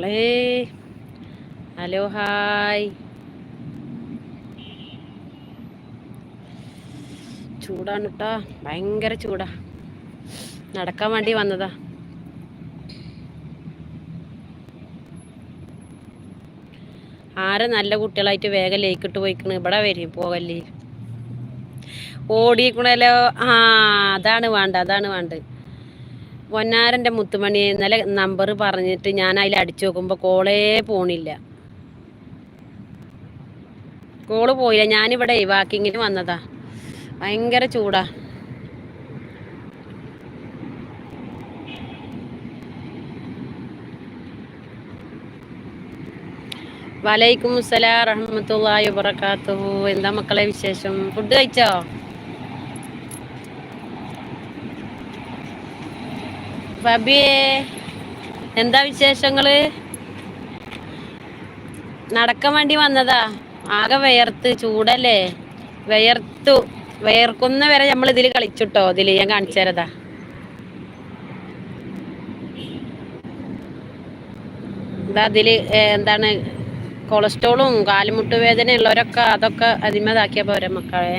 മക്കളെ. Hello hi. ചൂടാണ് കേട്ടോ ഭയങ്കര ചൂടാ. നടക്കാൻ വേണ്ടി വന്നതാ. ആരെ നല്ല കുട്ടികളായിട്ട് വേഗം ലേക്കിട്ട് പോയിക്കണ്. ഇവിടെ വരും പോകല്ലേ. ഓടിക്കണല്ലോ ആ അതാണ് വേണ്ട അതാണ് വേണ്ടത്. പൊന്നാരന്റെ മുത്തുമണി ഇന്നലെ നമ്പർ പറഞ്ഞിട്ട് ഞാൻ അതിൽ അടിച്ചു നോക്കുമ്പോൾ കോളേ പോണില്ല. കോൾ പോയില്ല. ഞാനിവിടെ വാക്കിങ്ങിന് വന്നതാ. ഭയങ്കര ചൂടാ. വലൈക്കും സലാം റഹ്മത്തുള്ളാഹി വബറകാതുഹു. എന്താ മക്കളെ വിശേഷം? ഫുഡ് കഴിച്ചോ? ഫബിയേ എന്താ വിശേഷങ്ങൾ? നടക്കാൻ വേണ്ടി വന്നതാ. ആകെ വിയർത്ത് ചൂടല്ലേ? വിയർത്തു. വിയർക്കുന്ന വരെ നമ്മൾ ഇതിൽ കളിച്ചിട്ടോ. ഇതിൽ ഞാൻ കാണിച്ചു തരതാ. എന്താ അതിൽ എന്താണ്? കൊളസ്ട്രോളും കാലുമുട്ട് വേദന ഉള്ളവരൊക്കെ അതൊക്കെ അതിമതാക്കിയ പോരെ മക്കളെ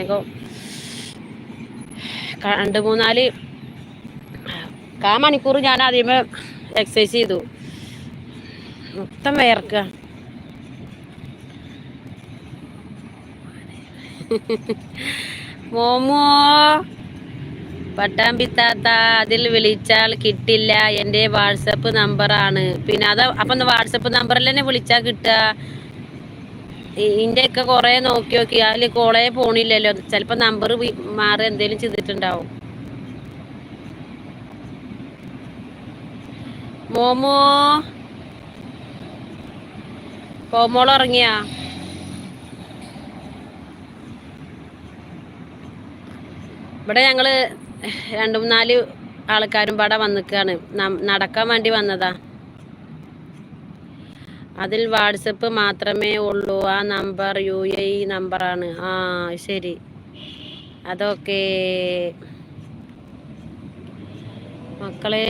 രണ്ട് മൂന്നാൽ കാ മണിക്കൂർ ഞാൻ ആദ്യമേ എക്സസൈസ് ചെയ്തു. മൊത്തം വേർക്കുക മോമോ പട്ടാമ്പിത്താത്ത അതിൽ വിളിച്ചാൽ കിട്ടില്ല. എന്റെ വാട്സപ്പ് നമ്പറാണ്. പിന്നെ അത് അപ്പം വാട്സപ്പ് നമ്പറിൽ തന്നെ വിളിച്ചാൽ കിട്ടുക. ഇന്റെ ഒക്കെ കൊറേ നോക്കി നോക്കി. അതിൽ കോളേ പോണില്ലല്ലോ. ചിലപ്പോ നമ്പർ മാറി എന്തേലും ചെയ്തിട്ടുണ്ടാവും. മോമോ. കോമോൾ ഇറങ്ങിയാ ഇവിടെ ഞങ്ങൾ രണ്ടു നാല് ആൾക്കാരും പാടെ വന്നിക്കാണ്. നടക്കാൻ വേണ്ടി വന്നതാ. അതിൽ വാട്സപ്പ് മാത്രമേ ഉള്ളൂ. ആ നമ്പർ യു എ നമ്പറാണ്. ആ ശരി. അതൊക്കെ. മക്കളെ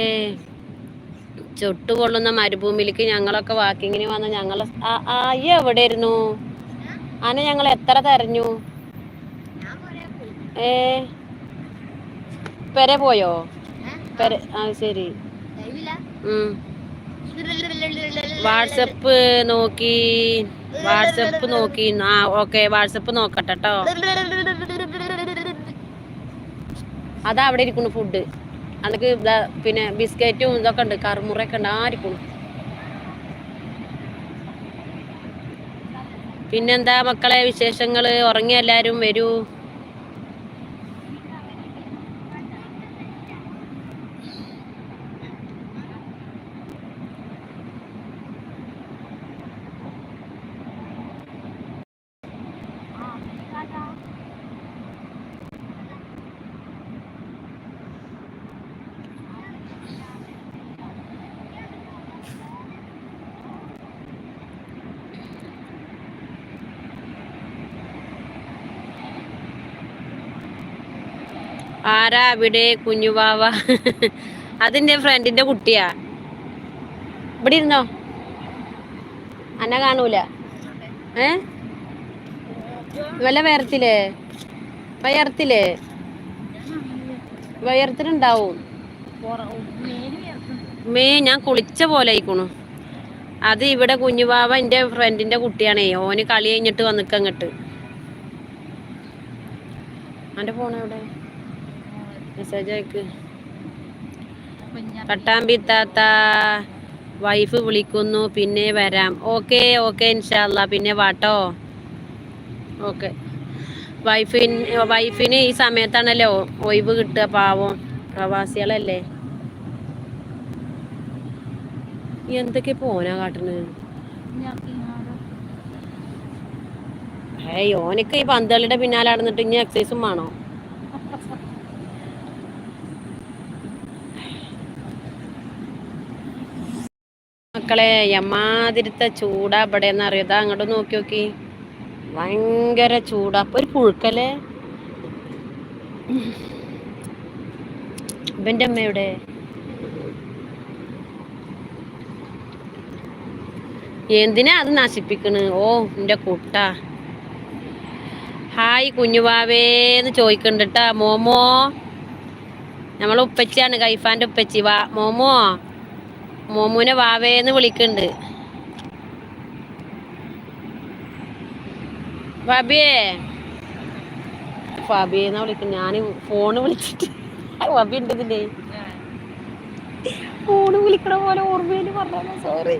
ചുട്ടുകൊള്ളുന്ന മരുഭൂമിയിലേക്ക് ഞങ്ങളൊക്കെ വാക്കിങ്ങിന് വന്ന ഞങ്ങൾ എവിടെ എവിടെയായിരുന്നു? അന ഞങ്ങൾ എത്ര തെരഞ്ഞു? ഏ പെരെ പോയോ? പെരെ ആ ശരി. വാട്സപ്പ് നോക്കി വാട്സപ്പ് നോക്കി. ആ ഓക്കെ വാട്സപ്പ് നോക്കട്ടെ കേട്ടോ അതാ അവിടെ ഇരിക്കുന്നു ഫുഡ് അനക്ക് പിന്നെ ബിസ്ക്കറ്റും ഇതൊക്കെ ഉണ്ട് കറുമുറയൊക്കെ ഉണ്ട് ആയിരിക്കും പിന്നെന്താ മക്കളെ വിശേഷങ്ങൾ ഉറങ്ങിയ എല്ലാവരും വരൂ. ആരാ അവിടെ കുഞ്ഞുവാവ അതിന്റെ ഫ്രണ്ടിന്റെ കുട്ടിയാ. ഇവിടെ ഇരുന്നോ? അന്ന കാണൂല. ഏ? വല്ല വയർത്തില്ലേ വയർത്തില്ലേ വയർത്തിലുണ്ടാവും മേ ഞാൻ കുളിച്ച പോലെ ആയിക്കണു. അത് ഇവിടെ കുഞ്ഞുവാവ എന്റെ ഫ്രണ്ടിന്റെ കുട്ടിയാണേ. ഓന് കളി കഴിഞ്ഞിട്ട് വന്നിക്കങ്ങട്ട് ഫോൺ ഫോണെവിടെ മെസ്സേജ് അയക്ക് പട്ടാമ്പി താത്ത വൈഫ് വിളിക്കുന്നു പിന്നെ വരാം ഓക്കെ ഓക്കെ ഇൻഷാല്ല പിന്നെ വാട്ടോ ഓക്കെ വൈഫിൻ വൈഫിന് ഈ സമയത്താണല്ലോ ഒഴിവ് കിട്ടുക പാവം. പ്രവാസികളല്ലേ. എന്തൊക്കെ പോനാ കാട്ടണ്? ഏയ് ഓനക്ക് ഈ പന്തളിയുടെ പിന്നാലെ നടന്നിട്ട് ഇനി എക്സസൈസും വേണോ? മക്കളെ യമാതിരത്തെ ചൂടാ ഇവിടെ എന്ന് അറിയതാ അങ്ങോട്ട് നോക്കി നോക്കി. ഭയങ്കര ചൂടാ. അപ്പൊ ഒരു പുഴുക്കല്ലേ? ഇവന്റെ അമ്മയുടെ എന്തിനാ അത് നശിപ്പിക്കണ്? ഓ എന്റെ കുട്ട. ഹായ് കുഞ്ഞുവാവേന്ന് ചോദിക്കണ്ടിട്ടാ മോമോ നമ്മളെ ഉപ്പച്ചിയാണ് കൈഫാന്റെ ഉപ്പച്ചി. വാ മോമോ. മോമോനെ വാവേന്ന് വിളിക്കുന്നുണ്ട് ഫാബിയേ. ഫാബിയെന്നാ വിളിക്കുന്നത് ഞാൻ ഫോണ് വിളിച്ചിട്ട് ഫാബി ഉണ്ട് ഇതിന്റെ. ഫോണ് വിളിക്കണ പോലെ ഓർമ്മയിൽ പറഞ്ഞോ സോറി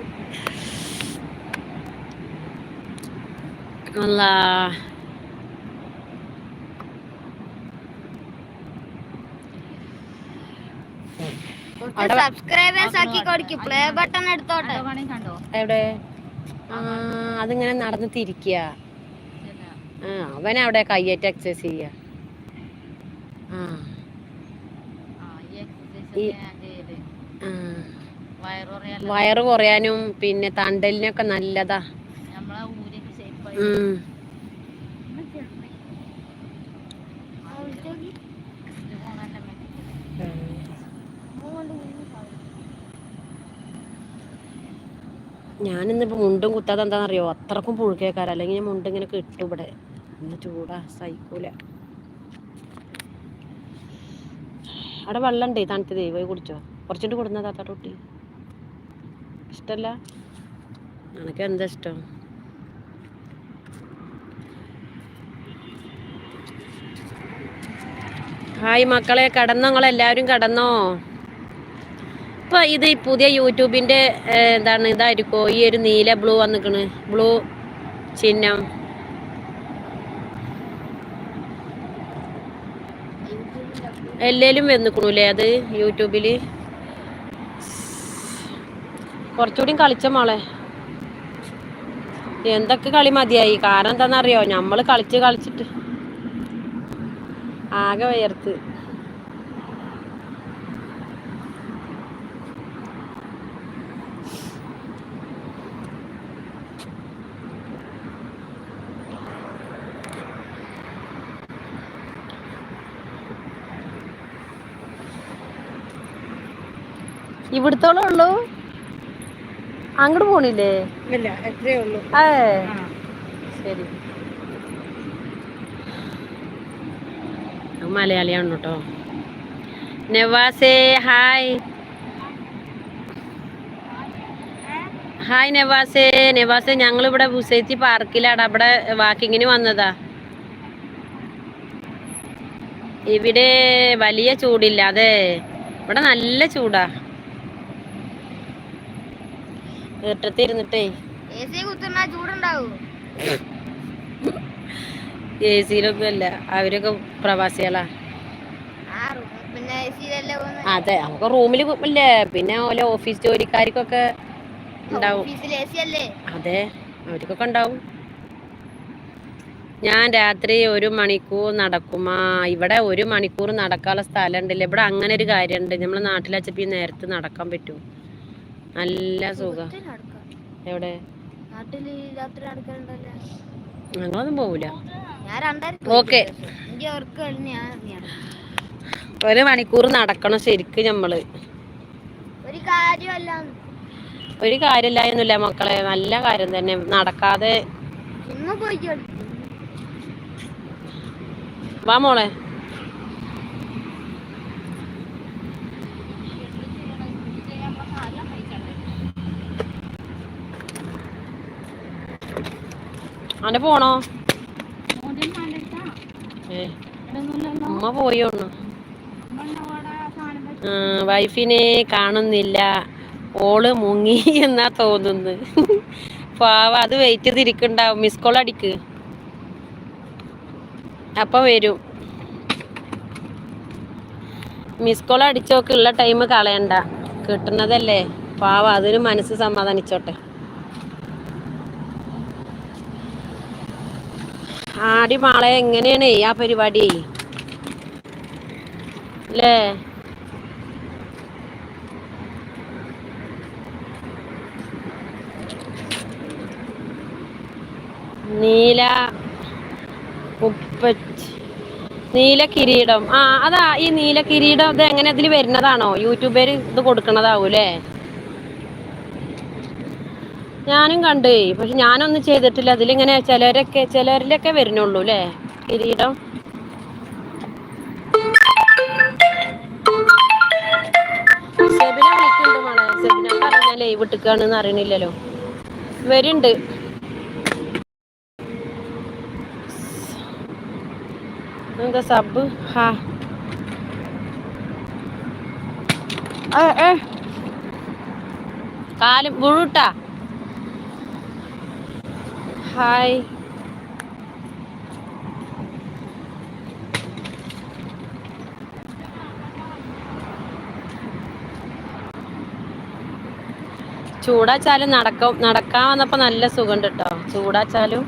സബ്സ്ക്രൈബേഴ്സ് ആക്കി കൊടുക്കും. പ്ലേ ബട്ടൺ എടുത്തോട്ടെ. എവിടെ? അതിങ്ങനെ നടന്ന് തിരിക്കുക അവൻ അവിടെ കയ്യേറ്റ് എക്സസൈസ് ചെയ്യ. വയറ് കുറയാനും പിന്നെ തണ്ടലിനൊക്കെ നല്ലതാ. ഉം. ഞാനിന്നിപ്പോ മുണ്ടും കുത്താതെ എന്താണെന്നറിയോ? അത്രക്കും പുഴുക്കേക്കാരം. അല്ലെങ്കിൽ ഞാൻ മുണ്ട് ഇങ്ങനെ കിട്ടും ഇവിടെ. ഇന്ന് ചൂടാ സഹിക്കൂല. അവിടെ വെള്ളമുണ്ടേ തണുത്തതേ പോയി കുടിച്ചോ? കുറച്ചിട്ട് കൊടുന്ന താത്ത കുട്ടി. ഇഷ്ടല്ല? നിനക്ക് എന്താ ഇഷ്ടം? ഹായ് മക്കളെ കടന്നോ? നിങ്ങളെല്ലാവരും കടന്നോ? ഇപ്പൊ ഇത് പുതിയ യൂട്യൂബിന്റെ എന്താണ് ഇതായിരിക്കോ? ഈ ഒരു നീല ബ്ലൂ വന്നിക്കണ്. ബ്ലൂ ചിഹ്നം. എല്ലാവരും വന്നിക്കണൂലേ അത് യൂട്യൂബിൽ? കുറച്ചുകൂടി കളിച്ച മോളെ. എന്തൊക്കെ കളി മതിയായി? കാരണം എന്താണെന്നറിയോ? നമ്മൾ കളിച്ച് കളിച്ചിട്ട് ആകെ വയർത്ത്. ഇവിടത്തോളം ഉള്ളൂ? അങ്ങോട്ട് പോണില്ലേ? ഇല്ല എത്രയേ ഉള്ളൂ. ഏ. ശരി. മലയാളിയാണ് കേട്ടോ നവാസേ ഹായ്. ഹായ് നവാസേ. നവാസേ ഞങ്ങൾ ഇവിടെ ബുസൈറ്റി പാർക്കിലാണ്. അവിടെ വാക്കിങ്ങിന് വന്നതാ. ഇവിടെ വലിയ ചൂടില്ല അതെ. ഇവിടെ നല്ല ചൂടാ. ഏട്ടത്തിരുന്നിട്ടേ. എ സിയിലൊന്നും അല്ല അവരൊക്കെ പ്രവാസികളാ. അതെ നമുക്ക് റൂമിൽ ഇല്ലേ പിന്നെ ഓലെ ഓഫീസ് ജോലിക്കാർക്കൊക്കെ ഉണ്ടാവും. അതെ അവർക്കൊക്കെ ഉണ്ടാവും. ഞാൻ രാത്രി ഒരു മണിക്കൂർ നടക്കുമാ ഇവിടെ ഒരു മണിക്കൂർ നടക്കാനുള്ള സ്ഥലം ഉണ്ടല്ലേ. ഇവിടെ അങ്ങനെ ഒരു കാര്യമുണ്ട്. നമ്മളെ നാട്ടിലച്ചപ്പോ നേരത്തെ നേരത്ത് നടക്കാൻ പറ്റും. നല്ല സുഖം. എവിടെ? ഞങ്ങളൊന്നും പോവില്ല ഓക്കെ. ഒരു മണിക്കൂർ നടക്കണം ശരിക്ക് നമ്മൾ ഒരു കാര്യമല്ല. ഒരു കാര്യമില്ലായിരുന്നില്ല മക്കളെ. നല്ല കാര്യം തന്നെ. നടക്കാതെ വാ മോളെ. അന്റെ പോണോ? ഉമ്മ പോയോണ്ണു വൈഫിനെ കാണുന്നില്ല. ഓൾ മുങ്ങി എന്നാ തോന്നുന്നു. പാവ അത് വെയിറ്റ് ചെയ്തിരിക്കണ്ടാവും. മിസ് കോൾ അടിക്ക്. അപ്പൊ വരും. മിസ് കോൾ അടിച്ചോക്ക് ഉള്ള ടൈം കളയണ്ട. കിട്ടുന്നതല്ലേ. പാവ അതിന് മനസ്സ് സമാധാനിച്ചോട്ടെ. ആടി മാളെ എങ്ങനെയാണ് ആ പരിപാടി? അല്ലേ നീല ഉപ്പച്ച് നീല കിരീടം. ആ അതാ ഈ നീല കിരീടം ഇത് എങ്ങനെ അതിൽ വരുന്നതാണോ? യൂട്യൂബർ ഇത് കൊടുക്കണതാവൂലേ? ഞാനും കണ്ടേ. പക്ഷെ ഞാനൊന്നും ചെയ്തിട്ടില്ല. അതിലിങ്ങനെ ചിലരൊക്കെ ചിലരിലൊക്കെ വരുന്നുള്ളൂ അല്ലേ? കിരീടം. സെബിന വിളിക്കുന്നുണ്ട് മോളെ. സെബിന പറഞ്ഞ ലൈവ് ഇട്ടിക്കാണെന്ന് അറിയണില്ലല്ലോ. വരുന്നുണ്ട്. എന്താ സബ്? ഹാ. കാലും മുഴുട്ടാ ഹായ് ചൂടാച്ചാലും നടക്കും നടക്കാൻ വന്നപ്പോ നല്ല സുഖമുണ്ട് കേട്ടോ ചൂടാച്ചാലും.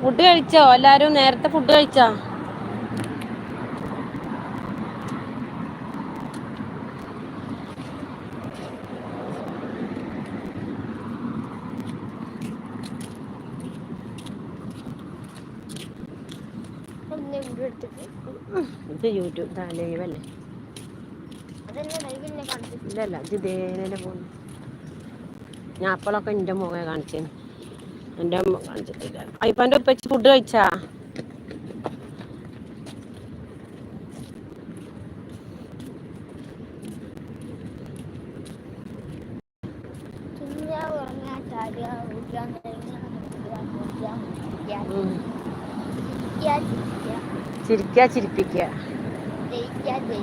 ഫുഡ് കഴിച്ചോ? എല്ലാരും നേരത്തെ ഫുഡ് കഴിച്ചോ ഒന്ന് വീഡിയോ എടുത്തിട്ട് ഇത് യൂട്യൂബ് ലൈവ് അല്ലേ? ഇല്ലല്ല ഇത് ഇതേനെ പോകുന്നു ഞാൻ അപ്പോഴൊക്കെ എന്റെ മുഖം കാണിച്ചേന്. എന്റെ അമ്മ കാണിച്ചിട്ടില്ല. അയ്യപ്പന്റെ ഉപ്പച്ച് ഫുഡ് കഴിച്ചാ? ചിരിക്കുക, ചിരിപ്പിക്കുക.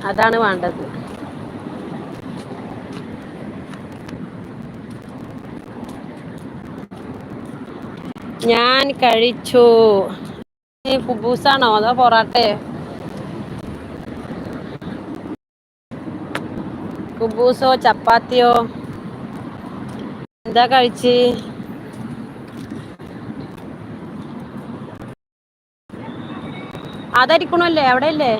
അതാണ് വേണ്ടത്. ഞാൻ കഴിച്ചു. ഫുബൂസാണോ അതോ പൊറാട്ടെ കുബൂസോ ചപ്പാത്തിയോ? എന്താ കഴിച്ച്? അതായിരിക്കണല്ലേ അവിടെ അല്ലേ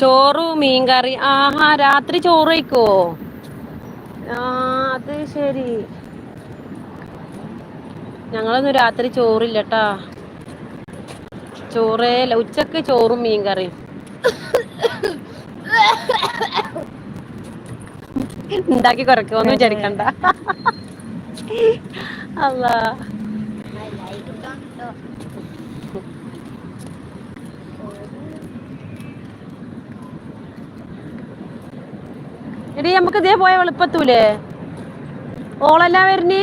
ചോറ് മീൻകറി. ആഹാ രാത്രി ചോറ് കഴിക്കോ ആ അത് ശരി. ഞങ്ങളൊന്നും രാത്രി ചോറില്ലട്ടാ. ചോറേ ചോറേല ഉച്ചയ്ക്ക് ചോറും മീൻകറിയും. ഉണ്ടാക്കി കുറക്കുമെന്ന് വിചാരിക്കണ്ട. അല്ലാ ആ, ലൈവ് ഇട്ടോ, ഇട്ടോ. എടി നമുക്ക് ഇതേ പോയ എളുപ്പത്തൂലേ ഓളെല്ലാം വരുന്നേ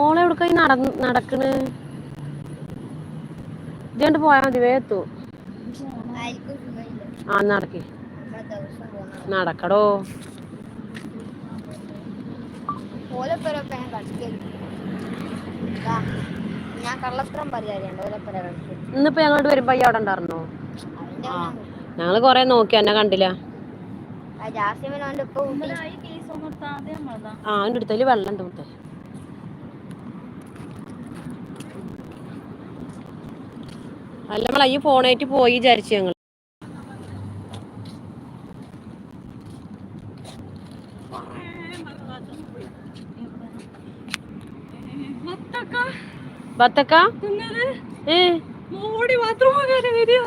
ഓളെവിടക്കായി നട നടക്കണ്? ഇതുകൊണ്ട് പോയാൽ മതി വേത്തു. ആ നടക്കി. നടക്കടോ. ഇന്നിപ്പോ ഞങ്ങളോട് വരുമ്പോ അവിടെ ഉണ്ടായിരുന്നോ? ഞങ്ങൾ കൊറേ നോക്കി എന്നെ കണ്ടില്ല. ആ എന്റെ അടുത്തൽ വെള്ളം ഉണ്ട് മുത്തേ. അല്ല നമ്മളെ ഈ ഫോണായിട്ട് പോയി വിചാരിച്ചു ഞങ്ങൾ ബത്തക്ക മോടി ബാത്റൂം കയറി വരിക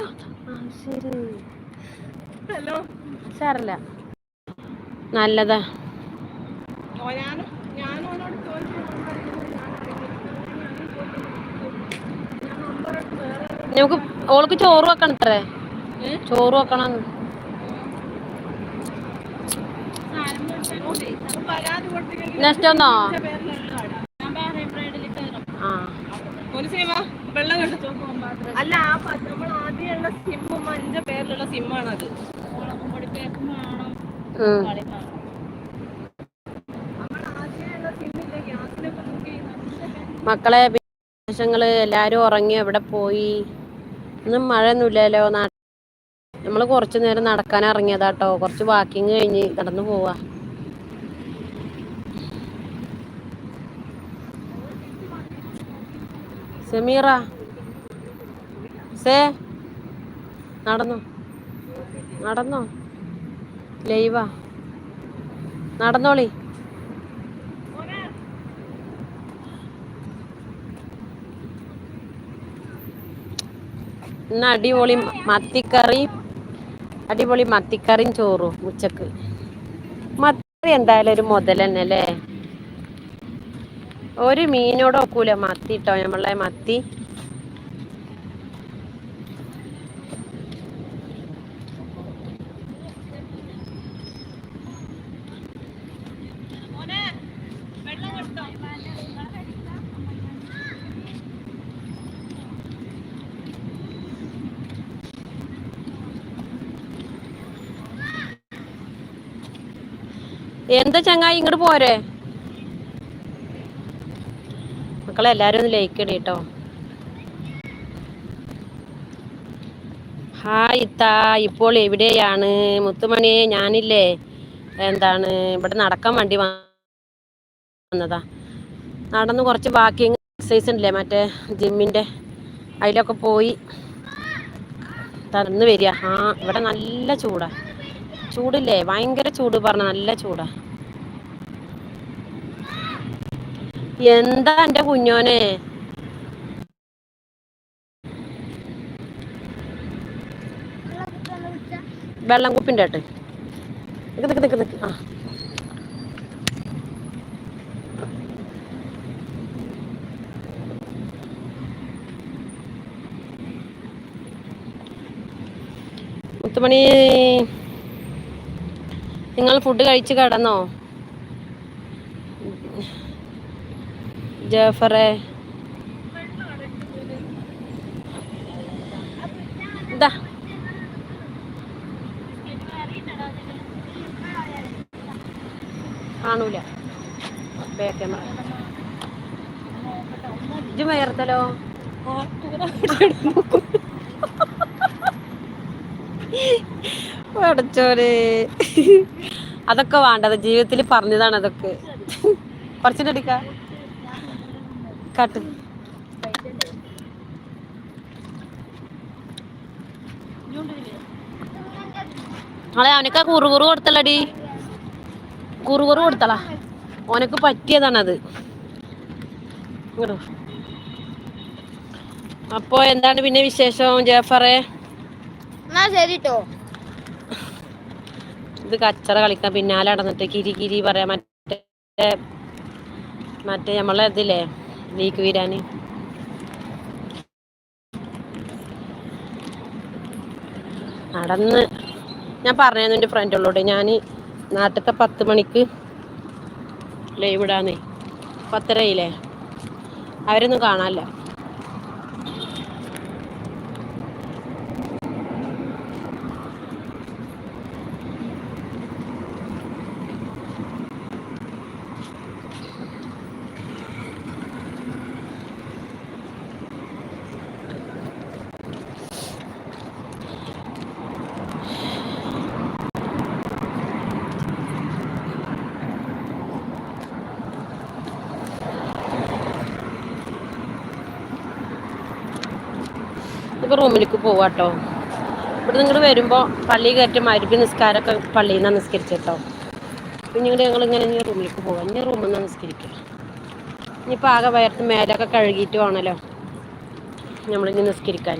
ആ, ശരി ഹലോ സാരല്ല നല്ലതാ. ഞങ്ങക്ക് നമുക്ക് ഓൾക്ക് ചോറ് വെക്കണം അത്രേ. ചോറ് വെക്കണം. നെക്സ്റ്റ് ഒന്നോ അല്ല നമ്മൾ ആദ്യമുള്ള സിമ്മും മഞ്ഞ പേരിലുള്ള സിമ്മാണത് മക്കളെ വിശേഷങ്ങൾ എല്ലാരും ഉറങ്ങി എവിടെ പോയി? ഒന്നും മഴയൊന്നുമില്ലല്ലോ നാ നമ്മൾ കുറച്ചു നേരം നടക്കാൻ ഇറങ്ങിയതാട്ടോ. കുറച്ച് വാക്കിങ് കഴിഞ്ഞ് നടന്നു പോവാ. സമീറ സേ നടന്നോ? നടന്നോ? ലൈവാ. നടന്നോളി. ഇന്ന് അടിപൊളി മത്തിക്കറി അടിപൊളി മത്തിക്കറിയും ചോറും ഉച്ചയ്ക്ക്. മത്തി എന്തായാലും ഒരു മുതൽ തന്നെ അല്ലേ ഒരു മീനോട് ഒക്കൂല മത്തി ഇട്ടോ നമ്മളെ മത്തി. എന്താ ചങ്ങായി ഇങ്ങോട്ട് പോരെ? മക്കളെ എല്ലാരും ഒന്ന് ലൈക്ക് ഇടി കേട്ടോ ഹായ് ഇത്താ. ഇപ്പോൾ എവിടെയാണ്? മുത്തുമണിയെ ഞാനില്ലേ? എന്താണ്? ഇവിടെ നടക്കാൻ വണ്ടി വന്നതാ. നടന്ന് കുറച്ച് ബാക്കി എക്സസൈസ് ഉണ്ടല്ലേ? മറ്റേ ജിമ്മിന്റെ അതിലൊക്കെ പോയി. തന്ന് വരിക. ആ ഇവിടെ നല്ല ചൂടാ. ചൂടില്ലേ? ഭയങ്കര ചൂട് പറഞ്ഞ നല്ല ചൂടാ. എന്താ എന്റെ കുഞ്ഞോനെ? വെള്ളം നിക്ക് നിക്ക് നിക്ക് നിക്ക്. ആ. മുത്തുമണി നിങ്ങൾ ഫുഡ് കഴിച്ച് കിടന്നോ? ജഫറെ. ഇതാ കാണൂല. ബാക്ക് ക്യാമറ പഠിച്ചോര് അതൊക്കെ വേണ്ടത് ജീവിതത്തിൽ പറഞ്ഞതാണ് അതൊക്കെ. പറിച്ചിട്ടെടുക്ക കാട്ട്. അളെ അവനക്ക് കുറുകുറു കൊടുത്തല്ലടി. കുറുകുറു കൊടുത്തളാ. ഓനക്ക് പറ്റിയതാണത്. അപ്പോ എന്താണ് പിന്നെ വിശേഷം ജേഫറേ? ശരി ട്ടോ ഇത് കച്ചറ കളിക്കാൻ പിന്നാലെ നടന്നിട്ട് കിരി കിരി പറയാ മറ്റേ മറ്റേ നമ്മളെ ഇതില്ലേ ലീക്ക് വീരാന് നടന്ന് ഞാൻ പറഞ്ഞു എന്റെ ഫ്രണ്ടുള്ളോട് ഞാൻ നാട്ടിലത്തെ പത്ത് മണിക്ക് ലൈവ് ഇടാന്നേ. പത്തരയില്ലേ അവരൊന്നും കാണാനില്ല. ഇപ്പൊ കേട്ടോ പോവാട്ടോ. ഇവിടെ നിങ്ങൾ വരുമ്പോൾ പള്ളി കയറ്റി മരുപ്പി നിസ്കാരമൊക്കെ പള്ളിയിൽ നിന്നാണ് നിസ്കരിച്ചേട്ടോ പിന്നീട് ഞങ്ങൾ ഇങ്ങനെ ഇനി റൂമിലേക്ക് പോവാം. ഇനി റൂമിൽ നിന്ന് നിസ്കരിക്കുക ഇനിയിപ്പോൾ ആകെ വയർത്ത് മേലൊക്കെ കഴുകിയിട്ട് വേണമല്ലോ നമ്മളിനി നിസ്കരിക്കാൻ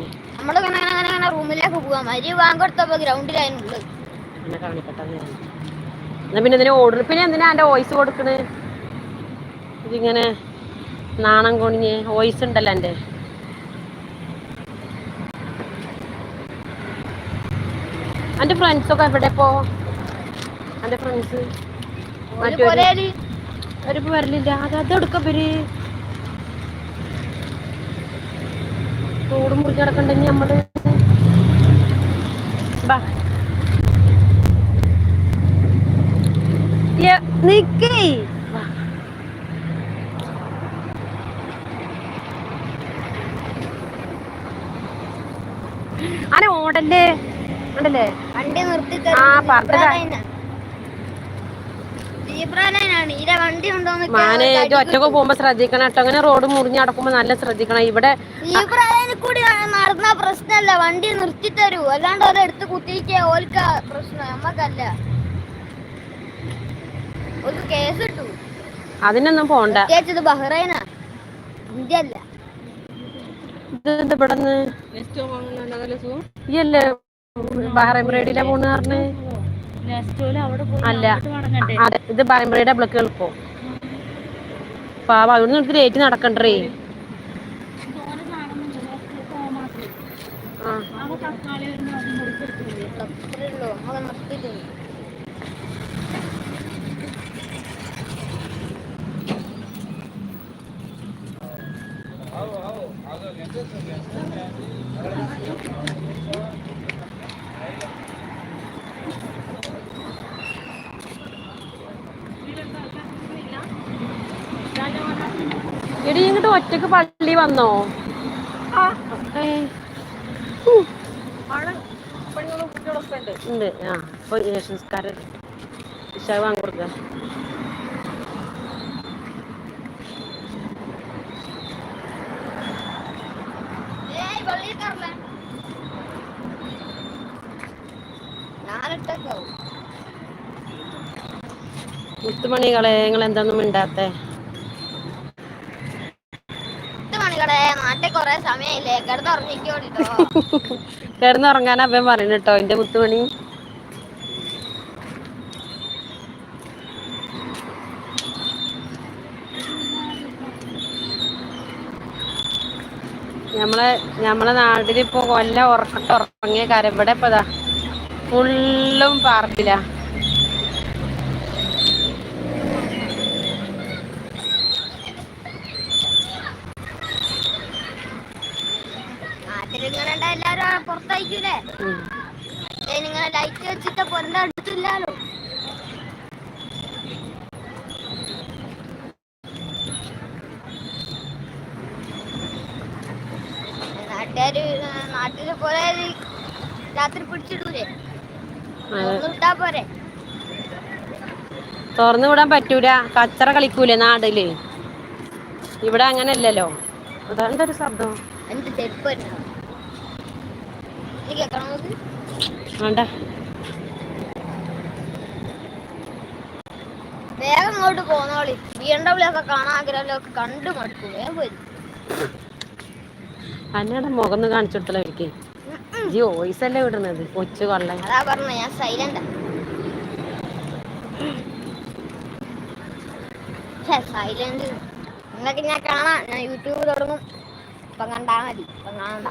റൂമിലേക്ക് പോവാം. അരി വാങ്ങിക്കൊടുത്തപ്പോ ഗ്രൗണ്ടിലായിരുന്നു എന്നെ കാണിക്കട്ടെ എന്നാ പിന്നെ ഇതിന് ഓർഡർ പിന്നെ എന്തിനാ എന്റെ വോയിസ് കൊടുക്കണേ? ഇതിങ്ങനെ നാണം കൊണിഞ്ഞ്. വോയിസ് ഉണ്ടല്ലോ എന്റെ എന്റെ ഫ്രണ്ട്സൊക്കെ എവിടെ പോ എന്റെ ഫ്രണ്ട്സ് അവരിപ്പോ വരലില്ല അത് അതെടുക്ക ഇവർ. റോഡ് മുറിച്ച് കിടക്കണ്ടെങ്കിൽ നമ്മൾ. നിക്കേ. ആനെ ഓടല്ലേ? ഉണ്ടല്ലേ? വണ്ടി നിർത്തി ആ, ഉണ്ടോന്ന് മാനെ ഇത് ഒറ്റയ്ക്ക് പോകുമ്പോ ശ്രദ്ധിക്കണം കേട്ടോ. അങ്ങനെ റോഡ് മുറിഞ്ഞ് നടക്കുമ്പോ നല്ല ശ്രദ്ധിക്കണം. ഇവിടെ കൂടി നടന്ന പ്രശ്നമല്ല വണ്ടി നിർത്തി തരൂ. അല്ലാണ്ട് ഓരോ എടുത്ത് കുത്തിയിട്ട് ഓൽക്ക പ്രശ്നം. നമ്മക്കല്ല. ഒരു കേസ് ഇട്ടു അതിനൊന്നും പോണ്ട. പ്രത്യേകിച്ചത് ബഹ്റൈനാ. ഇന്ത്യ അല്ല ഇത് എന്താ ബഹ്റൈൻ ബ്രൈഡിലെ പോണ് പറഞ്ഞ്? നെക്സ്റ്റോൽ അവിടെ പോയി അല്ല. അതെ ഇത് ബഹ്റൈൻ ബ്രൈഡ് ബ്ലക്ക് എളുപ്പോ പാവ അവിടെ നിന്ന് ലേറ്റ് നടക്കണ്ടേ? ആ അവിടെ തക്കാളി വരുന്ന അത് മുറിച്ചെടുത്തില്ലേ അത്രേ ഉള്ളൂ നമുക്ക് നിർത്തിയിട്ടുണ്ട് എടി ഇങ്ങോട്ട് ഒറ്റയ്ക്ക് പള്ളി വന്നോ? ഉണ്ട്. ആ. സംസ്കാരം വാങ്ങി കൊടുക്ക. മുത്തുമണികളെ നിങ്ങൾ എന്താന്നും മിണ്ടാത്തെ പത്ത് മണിക്കടെ നാട്ടിൽ കൊറേ സമയമില്ലേ കിടന്നുറങ്ങിക്കോട്ടോ കിടന്നുറങ്ങാൻ അവൻ പറയുന്നു കേട്ടോ എന്റെ മുത്തുമണി. നമ്മളെ നമ്മളെ നാട്ടിലിപ്പോ കൊല്ലം ഉറക്കട്ട് ഉറങ്ങിയ കാര്യം ഇവിടെ ഇപ്പൊ ഇതാ ഫുള്ളും പാർക്കില നാട്ടിൽ ഇങ്ങനെ ഉണ്ടാ പുറത്തയക്കൂലേ ഇങ്ങനെ ലൈറ്റ് വെച്ചിട്ട് പൊരന്റെ അടുത്തില്ലല്ലോ നാട്ടുകാര് നാട്ടിൽ പോലെ രാത്രി പിടിച്ചിടൂലേ? ഇട്ടാ പോരെ? തുറന്നു വിടാൻ പറ്റൂല. കച്ചറ കളിക്കൂലേ നാടിൽ? ഇവിടെ അങ്ങനല്ലല്ലോ അതെന്തൊരു ശബ്ദം. എന്ത് ചെരുപ്പ് വരുന്നത് ഇത് കേക്കണം നമുക്ക് വേണ്ട. വേഗം ഇങ്ങോട്ട് പോന്നോളി. ബി എം ഡബ്ല്യു ഒക്കെ കാണാൻ ആഗ്രഹമൊക്കെ കണ്ടു മടുക്കും. വേഗം വരും അന്നയുടെ മുഖം ഒന്ന് കാണിച്ചു കൊടുത്തല്ലോ എനിക്ക് ജി വോയിസ് അല്ലേ വിടുന്നത്? കൊച്ചു കൊള്ളൻ. അതാ പറഞ്ഞ ഞാൻ സൈലന്റ് സൈലന്റ് നിങ്ങൾക്ക് ഞാൻ കാണാം. ഞാൻ യൂട്യൂബ് തുടങ്ങും. ഇപ്പം കണ്ടാ മതി ഇപ്പം കാണണ്ട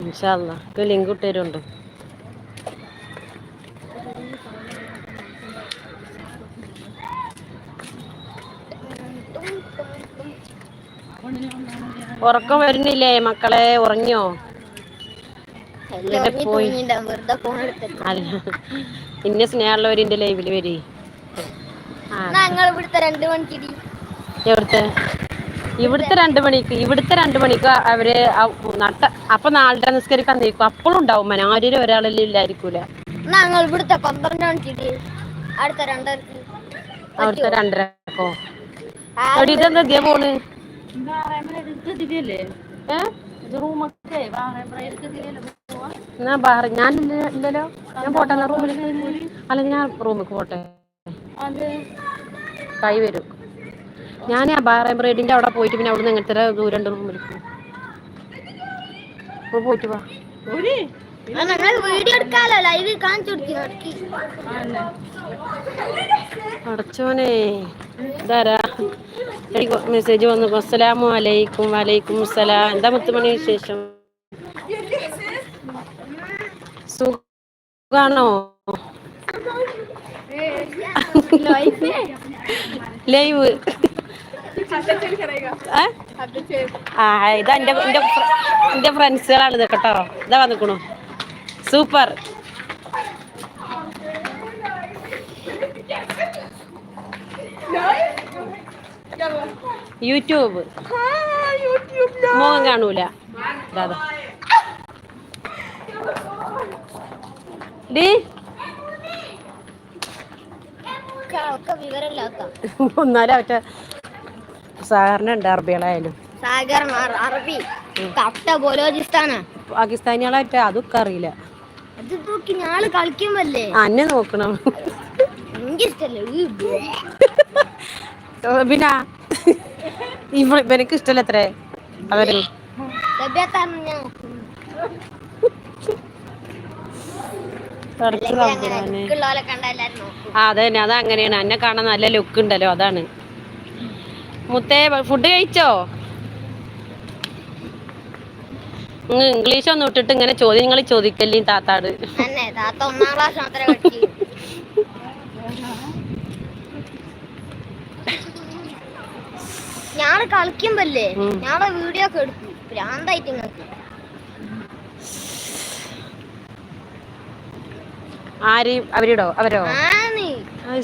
ഇൻഷാല്ല ലിങ്ക് ഇട്ടുതരുണ്ട് ഉറക്കം വരുന്നില്ലേ മക്കളെ? ഉറങ്ങിയോ? പോയി. അല്ല. ഇന്ന സ്നേഹമുള്ളവരിന്റെ ലൈവിൽ വരി. എവിടുത്തെ? ഇവിടുത്തെ രണ്ട് മണിക്ക് ഇവിടുത്തെ രണ്ട് മണിക്ക് അവർ നട്ട അപ്പൊ നാളെ നിസ്കരിക്കാൻ നീക്കും. അപ്പോഴും ഉണ്ടാവും മനാരും ഒരാളെല്ലാം ഇല്ലായിരിക്കൂല. ഇവിടുത്തെ പന്ത്രണ്ട് മണിക്ക് അടുത്ത രണ്ടരക്ക് അവിടുത്തെ രണ്ടരക്കോ അവിടെ ഇതെന്താ ഇതേ പോണ്? എന്നാ ബാറ് ഞാൻ ഇല്ലല്ലോ? ഞാൻ പോട്ടെ റൂമിൽ അല്ലെങ്കിൽ ഞാൻ റൂമിലേക്ക് പോട്ടെ. അത് കൈ വരും. ഞാൻ ആ ബാർ എംബ്രോയിഡിന്റെ അവിടെ പോയിട്ട് പിന്നെ അവിടെ നിന്ന് എങ്ങനത്തെ ദൂരം ഉണ്ട് വിളിക്കും അപ്പോൾ പോയിട്ട് വാ. അടച്ചോനെ ഇതാരാ? മെസ്സേജ് വന്നു. അസ്സലാമു അലൈക്കും വലൈക്കും അസ്സലാം എന്താ മുത്തുമണി വിശേഷം? സുഖാണോ? ലൈവ്? ആ ഇതാ എന്റെ എന്റെ ഫ്ര- എന്റെ ഫ്രണ്ട്സുകളാണ് ഇത് കേട്ടോ. ഇതാ വന്നിക്കണു. സൂപ്പർ. യൂട്യൂബ്. മുഖം കാണൂല. ഒന്നാലും അവറ്റ ഡി? അവറ്റ അറബികളായാലും. അറബി കട്ട ബലോചിസ്ഥാനാ. പാകിസ്ഥാനികളായിട്ട് അതൊക്കെ അറിയില്ല. അത് നോക്കി ഞാൾ കളിക്കുമല്ലേ അന്നെ നോക്കണം. പിന്നെ ഇവനക്ക് ഇഷ്ടല്ല അത്രേ. അവർ. അതെന്നെ അതെ അത് അങ്ങനെയാണ് എന്നെ കാണാൻ നല്ല ലുക്ക് ഉണ്ടല്ലോ. അതാണ്. മുത്തേ ഫുഡ് കഴിച്ചോ? ഇംഗ്ലീഷ് ഒന്നും ഇട്ടിട്ട് ഇങ്ങനെ ചോദ്യം നിങ്ങൾ ചോദിക്കല്ലേ താത്താട്? ഞാൾ കളിക്കുമ്പല്ലേ. ഞാളെ വീഡിയോ ഒക്കെ എടുക്കും. ഭ്രാന്തായിട്ട് നിങ്ങൾക്ക് ആര്? അവരിടോ? അവരോ?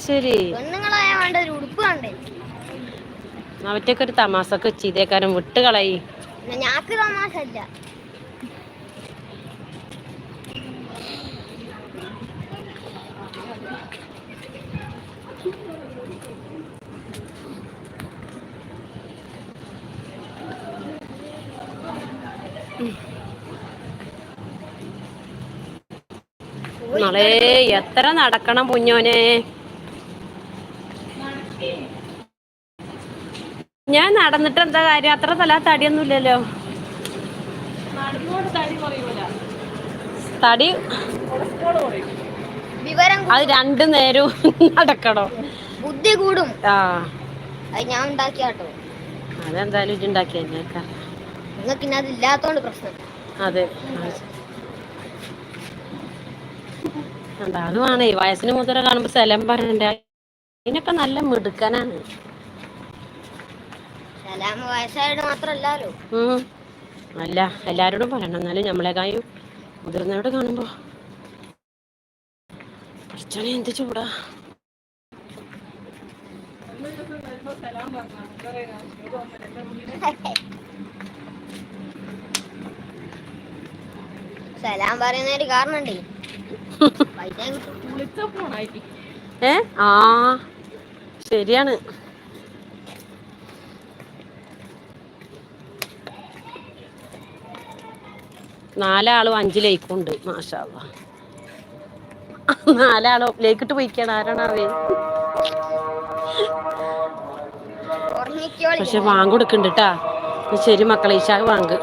ശരി. പെണ്ണുങ്ങളായ വേണ്ട ഒരു ഉടുപ്പ് കണ്ടേ. അവറ്റൊക്കെ ഒരു തമാസൊക്കെ ചെയ്തേക്കാരും വിട്ട് കളയി. ഞാക്ക് നാളെ എത്ര നടക്കണം കുഞ്ഞോനെ ഞാൻ നടന്നിട്ട് എന്താ കാര്യം? അത്ര തല തടിയൊന്നുമില്ലല്ലോ. ഇല്ലല്ലോ തടി വിവരം അത് രണ്ടു നേരവും നടക്കണോ. ബുദ്ധി കൂടും. ആ. അത് ഞാൻ ഉണ്ടാക്കിയാട്ടോ. അതെന്തായാലും ഇതുണ്ടാക്കി എന്നേക്കാം നിങ്ങൾക്ക് ഇനി അത് ഇല്ലാത്തോണ്ട് പ്രശ്നം. അതെ. അതാണ് വയസ്സിന് മുതല കാണുമ്പോ സ്ഥലം പറഞ്ഞ അതിനൊക്കെ നല്ല മിടുക്കനാണ്. അല്ല എല്ലാരോടും പറയണം. എന്നാലും നമ്മളെക്കായും മുതിർന്നവരോട് കാണുമ്പോ എന്ത് ചൂടാ. സലാം പറയുന്ന ഒരു കാരണണ്ടേ ഏ? ആ ശരിയാണ്. നാലാളും അഞ്ച് ലൈക്കും മാഷാ അല്ലാ. നാലാളും ലൈക്കിട്ട് പോയിക്കാണ് ആരാണ് അറിയ? ഉറങ്ങിക്കോളി. പക്ഷെ വാങ്ക് കൊടുക്കണ്ട് കേട്ടാ ശരി മക്കളെ ഇശാ വാങ്ക്.